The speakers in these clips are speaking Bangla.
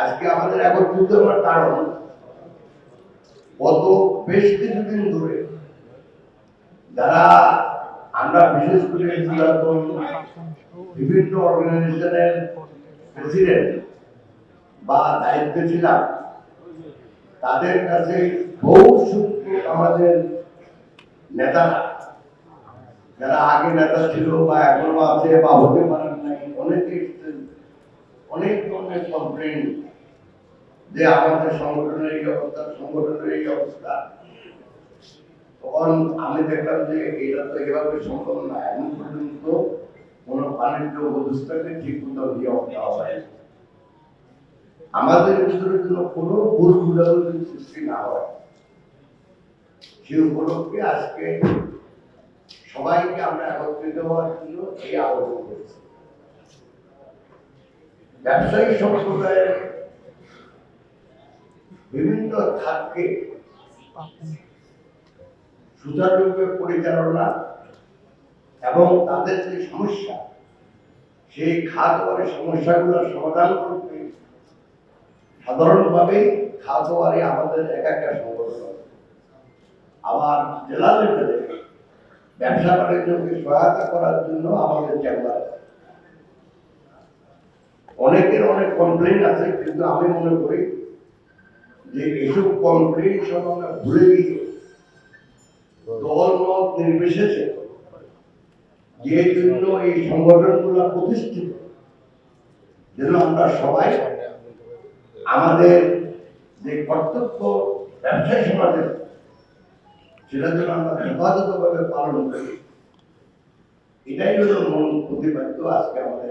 আজকে আমাদের একত্রিত হওয়ার কারণ গত বেশ কিছুদিন ধরে যারা আমরা বিশেষ করে বিভিন্ন অর্গানাইজেশনের প্রেসিডেন্ট বা দায়িত্বে ছিলাম, তাদের কাছে বহু সূত্র আমাদের নেতারা যারা আগে নেতা ছিল বা এখনও আছে বা হতে পারেন নাই, অনেকে অনেক ধরনের কমপ্লেন যে আমাদের সংগঠনের এই অবস্থা, সংগঠনের এই অবস্থা। তখন আমি দেখলাম যে এটা তো এভাবে সম্ভব না। এখন পর্যন্ত কোনো বাণিজ্য প্রতিষ্ঠাকে ঠিক মতো নিয়োগ দেওয়া হয় আমাদের ভিতরে যেন কোনো ভুল ভুলাভুলির সৃষ্টি না হয় সেই উপলক্ষে আজকে সবাইকে আমরা একত্রিত হওয়ার জন্য এই আবেদন করেছি। ব্যবসায়ী সম্প্রদায়ের বিভিন্ন খাতকে সুচারুরূপে পরিচালনা এবং তাদের যে সমস্যা সেই খাত ওয়ারি সমস্যাগুলোর সমাধান করতে সাধারণভাবে খাত ওয়ারি আমাদের এক একটা সংগঠন। আবার জেলা লেভেলে ব্যবসা বাণিজ্যকে সহায়তা করার জন্য আমাদের চেম্বার অনেকের অনেক কমপ্লেন আছে কিন্তু আমি মনে করি যে এসব সব আমরা ভুলে দল মত নির্বিশেষে যে জন্য এই সংগঠনগুলো প্রতিষ্ঠিত, যেন আমরা সবাই আমাদের যে কর্তব্য ব্যবসায়ী সমাজের সেটা যেন আমরা যথাযথভাবে পালন করি। এটাই হলো মূল প্রতিপাদ্য আজকে আমাদের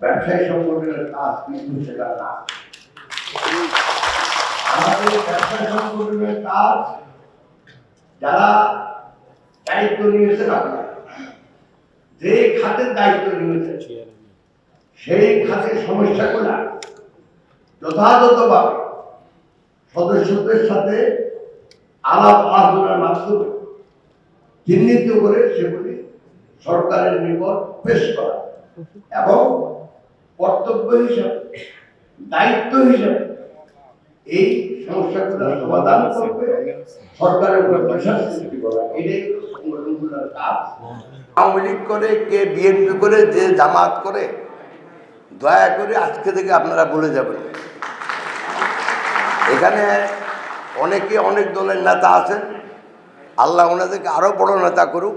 ব্যবসায়ী সংগঠনের কাজ কিন্তু সেটা না। আমাদের ব্যবসায়ী সংগঠনের কাজ, যারা দায়িত্ব নিয়েছেন আপনারা, যে খাতের দায়িত্ব নিয়েছেন, সেই খাতের সমস্যাগুলা যথাযথভাবে সদস্যদের সাথে আলাপ আলোচনার মাধ্যমে চিহ্নিত করে সেগুলি সরকারের নিকট পেশ করা এবং কর্তব্য হিসাবে দায়িত্ব হিসাবে এই সমস্যাগুলো সমাধান করবে। সরকারের উপর প্রেশার সৃষ্টি করা এটাই সংগঠনগুলোর কাজ। আওয়ামী লীগ করে কে বিএনপি করে যে জামাত করে দয়া করে আজকে থেকে আপনারা বলে যাবেন। এখানে অনেকে অনেক দলের নেতা আছেন। আল্লাহ ওনাদেরকে আরও বড় নেতা করুক।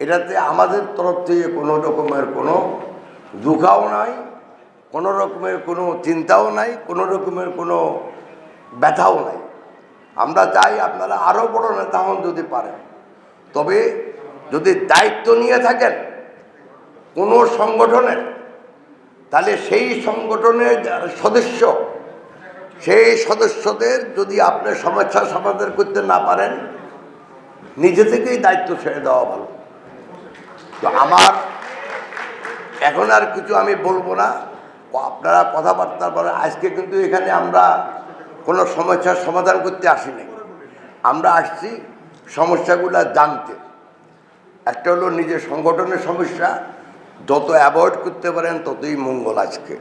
এটাতে আমাদের তরফ থেকে কোনো রকমের কোনো দুঃখাও নাই, কোনো রকমের কোনো চিন্তাও নাই, কোনো রকমের কোনো ব্যথাও নাই। আমরা চাই আপনারা আরও বড় নেতা হন যদি পারেন। তবে যদি দায়িত্ব নিয়ে থাকেন কোনো সংগঠনের, তাহলে সেই সংগঠনের সদস্য, সেই সদস্যদের যদি আপনি সমস্যা সমাধান করতে না পারেন, নিজে থেকেই দায়িত্ব ছেড়ে দেওয়া ভালো। তো আমার এখন আর কিছু আমি বলব না। আপনারা কথাবার্তার পরে আজকে কিন্তু এখানে আমরা কোনো সমস্যার সমাধান করতে আসিনি। আমরা আসছি সমস্যাগুলো জানতে। একটা হলো নিজের সংগঠনের সমস্যা, যত অ্যাভয়েড করতে পারেন ততই মঙ্গল আজকে।